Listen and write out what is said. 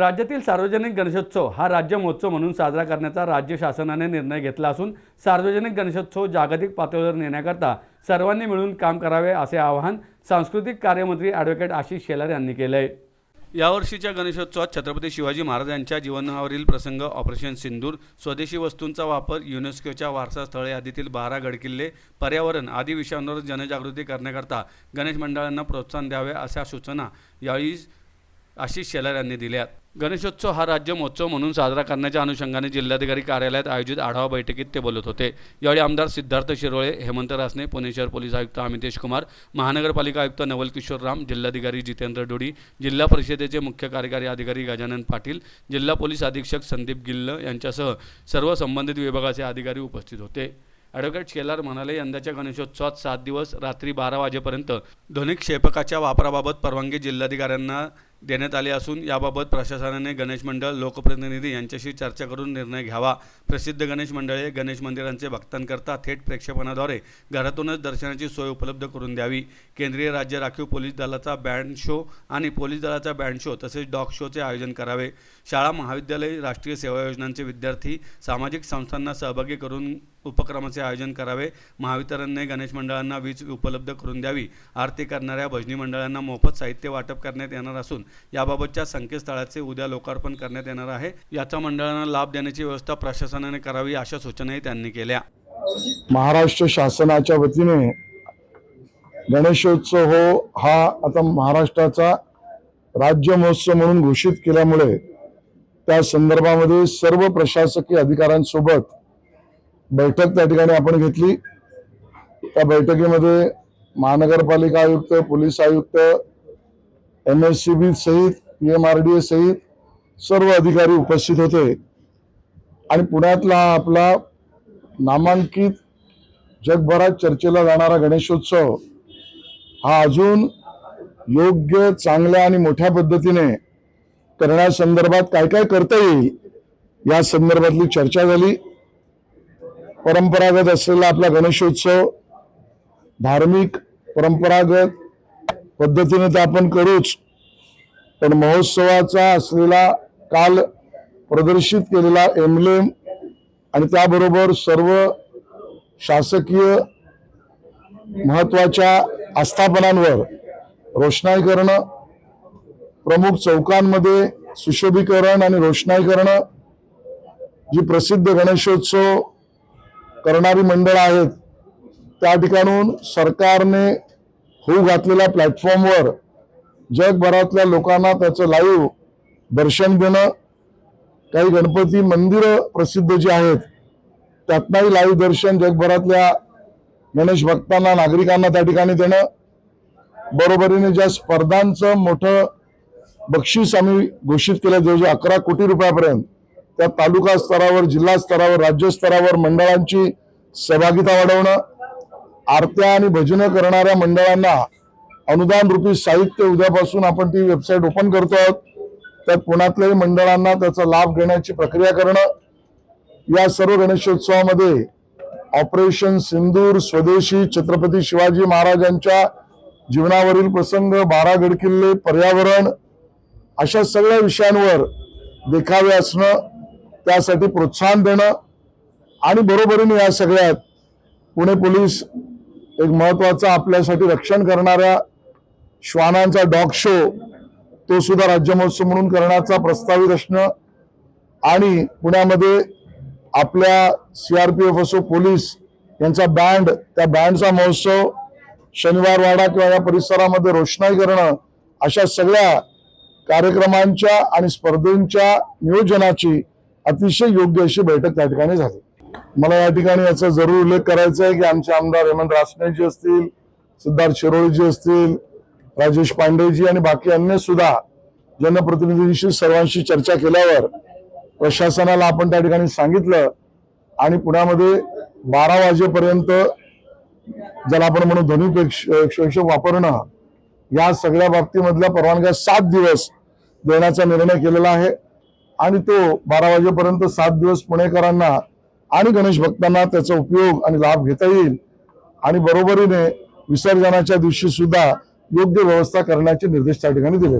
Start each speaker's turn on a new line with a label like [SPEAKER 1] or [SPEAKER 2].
[SPEAKER 1] राज्यातील सार्वजनिक गणेशोत्सव हा राज्य महोत्सव म्हणून साजरा करण्याचा राज्य शासनाने निर्णय घेतला असून सार्वजनिक गणेशोत्सव जागतिक पातळीवर नेण्याकरता सर्वांनी मिळून काम करावे असे आवाहन सांस्कृतिक कार्यमंत्री ॲडव्होकेट आशिष शेलार यांनी केले आहे यावर्षीच्या गणेशोत्सवात छत्रपती शिवाजी महाराजांच्या जीवनावरील प्रसंग ऑपरेशन सिंदूर स्वदेशी वस्तूंचा वापर युनेस्कोच्या वारसास्थळ यादीतील बारा गडकिल्ले पर्यावरण आदी विषयांवर जनजागृती करण्याकरता गणेश मंडळांना प्रोत्साहन द्यावे अशा सूचना यावेळी आशिष शेलार यांनी दिल्यात. गणेशोत्सव हा राज्य महोत्सव म्हणून साजरा करण्याच्या अनुषंगाने जिल्हाधिकारी कार्यालयात आयोजित आढावा बैठकीत ते बोलत होते. यावेळी आमदार सिद्धार्थ शिरोळे हेमंत रासने पुणे शहर पोलीस आयुक्त अमितेश कुमार महानगरपालिका आयुक्त नवल किशोर राम जिल्हाधिकारी जितेंद्र डोडी जिल्हा परिषदेचे मुख्य कार्यकारी अधिकारी गजानन पाटील जिल्हा पोलीस अधीक्षक संदीप गिल्ल यांच्यासह सर्व संबंधित विभागाचे अधिकारी उपस्थित होते. ॲडव्होकेट शेलार म्हणाले यंदाच्या गणेशोत्सवात सात दिवस रात्री बारा वाजेपर्यंत ध्वनी क्षेपकाच्या वापराबाबत परवानगी जिल्हाधिकाऱ्यांना देण्यात आले असून याबाबत प्रशासनाने गणेश मंडळ लोकप्रतिनिधी यांच्याशी चर्चा करून निर्णय घ्यावा. प्रसिद्ध गणेश मंडळे गणेश मंदिरांचे भक्तांकरता थेट प्रेक्षेपणाद्वारे घरातूनच दर्शनाची सोय उपलब्ध करून द्यावी. केंद्रीय राज्य राखीव पोलीस दलाचा बँड शो आणि पोलीस दलाचा बँड शो तसेच डॉग शोचे आयोजन करावे. शाळा महाविद्यालय राष्ट्रीय सेवा योजनांचे विद्यार्थी सामाजिक संस्थांना सहभागी करून उपक्रमाचे आयोजन करावे. महावितरणने गणेश मंडळांना वीज उपलब्ध करून द्यावी. आरती करणाऱ्या भजनी मंडळांना मोफत साहित्य वाटप करण्यात येणार असून याबाबतच्या संकेतस्थळाचे उद्या लोकार्पण करण्यात येणार आहे. याचा मंडळांना लाभ देण्याची व्यवस्था प्रशासनाने करावी अशा सूचनाही त्यांनी केल्या.
[SPEAKER 2] महाराष्ट्र शासनाच्या वतीने गणेशोत्सव हो हा आता महाराष्ट्राचा राज्य महोत्सव म्हणून घोषित केल्यामुळे त्या संदर्भामध्ये सर्व प्रशासकीय अधिकाऱ्यांसोबत बैठक त्या ठिकाणी आपण घेतली. त्या बैठकीमध्ये महानगरपालिका आयुक्त पोलीस आयुक्त एम एस सी बी सहित P M R D A सहित सर्व अधिकारी उपस्थित होते. आणि पुण्यातला हा आपला नामांकित जगभरात चर्चेला जाणारा गणेशोत्सव हा अजून योग्य चांगल्या आणि मोठ्या पद्धतीने करण्यासंदर्भात काय काय करता येईल या संदर्भातली चर्चा झाली. परंपरागत असलेला आपला गणेशोत्सव धार्मिक परंपरागत पद्धतीने तर आपण करूच. पण महोत्सवाचा असलेला काल प्रदर्शित केलेला एमलेम आणि त्याबरोबर सर्व शासकीय महत्त्वाच्या आस्थापनांवर रोषणाई करणं प्रमुख चौकांमध्ये सुशोभीकरण आणि रोषणाई करणं जी प्रसिद्ध गणेशोत्सव करणारी मंडळं आहेत त्या ठिकाणून सरकारने होऊ घातलेल्या प्लॅटफॉर्मवर जगभरातल्या लोकांना त्याचं लाईव्ह दर्शन देणं काही गणपती मंदिरं प्रसिद्ध जी आहेत त्यातनंही लाईव्ह दर्शन जगभरातल्या गणेश भक्तांना नागरिकांना त्या ठिकाणी देणं. बरोबरीने ज्या स्पर्धांचं मोठं बक्षीस आम्ही घोषित केलं जवळजवळ अकरा कोटी रुपयापर्यंत त्या तालुका स्तरावर जिल्हा स्तरावर राज्य स्तरावर मंडळांची सहभागिता वाढवणं आरत्या आणि भजनं करणाऱ्या मंडळांना अनुदान रूपी साहित्य उद्यापासून आपण ती वेबसाईट ओपन करतो आहोत. त्यात पुण्यातल्याही मंडळांना त्याचा लाभ घेण्याची प्रक्रिया करणं. या सर्व गणेशोत्सवामध्ये ऑपरेशन सिंदूर स्वदेशी छत्रपती शिवाजी महाराजांच्या जीवनावरील प्रसंग बारा गडकिल्ले पर्यावरण अशा सगळ्या विषयांवर देखावे असणं त्यासाठी प्रोत्साहन देणं आणि बरोबरीने या सगळ्यात पुणे पोलीस एक महत्त्वाचा आपल्यासाठी रक्षण करणाऱ्या श्वानांचा डॉग शो तो सुद्धा राज्य महोत्सव म्हणून करण्याचा प्रस्तावित असणं आणि पुण्यामध्ये आपल्या सी आर पी एफ असो पोलीस यांचा बँड त्या बँडचा महोत्सव शनिवारवाडा किंवा या परिसरामध्ये रोषणाई करणं अशा सगळ्या कार्यक्रमांच्या आणि स्पर्धेंच्या नियोजनाची अतिशय योग्य अशी बैठक त्या ठिकाणी झाली. मला या ठिकाणी याचा जरूर उल्लेख करायचा आहे की आमचे आमदार हेमंत रासनेजी असतील सिद्धार्थ शिरोळीजी असतील राजेश पांडेजी आणि बाकी अन्य सुद्धा जनप्रतिनिधींशी सर्वांशी चर्चा केल्यावर प्रशासनाला आपण त्या ठिकाणी सांगितलं आणि पुण्यामध्ये बारा वाजेपर्यंत ज्याला आपण म्हणू ध्वनी वापरणं या सगळ्या बाबतीमधल्या परवानग्या सात दिवस देण्याचा निर्णय केलेला आहे. आणि तो बारा वाजेपर्यंत सात दिवस पुणेकरांना आणि गणेश भक्तांना त्याचा उपयोग आणि लाभ घेता येईल. आणि बरोबरीने विसर्जनाच्या दिवशी सुद्धा योग्य व्यवस्था करण्याचे निर्देश त्या ठिकाणी दिलेले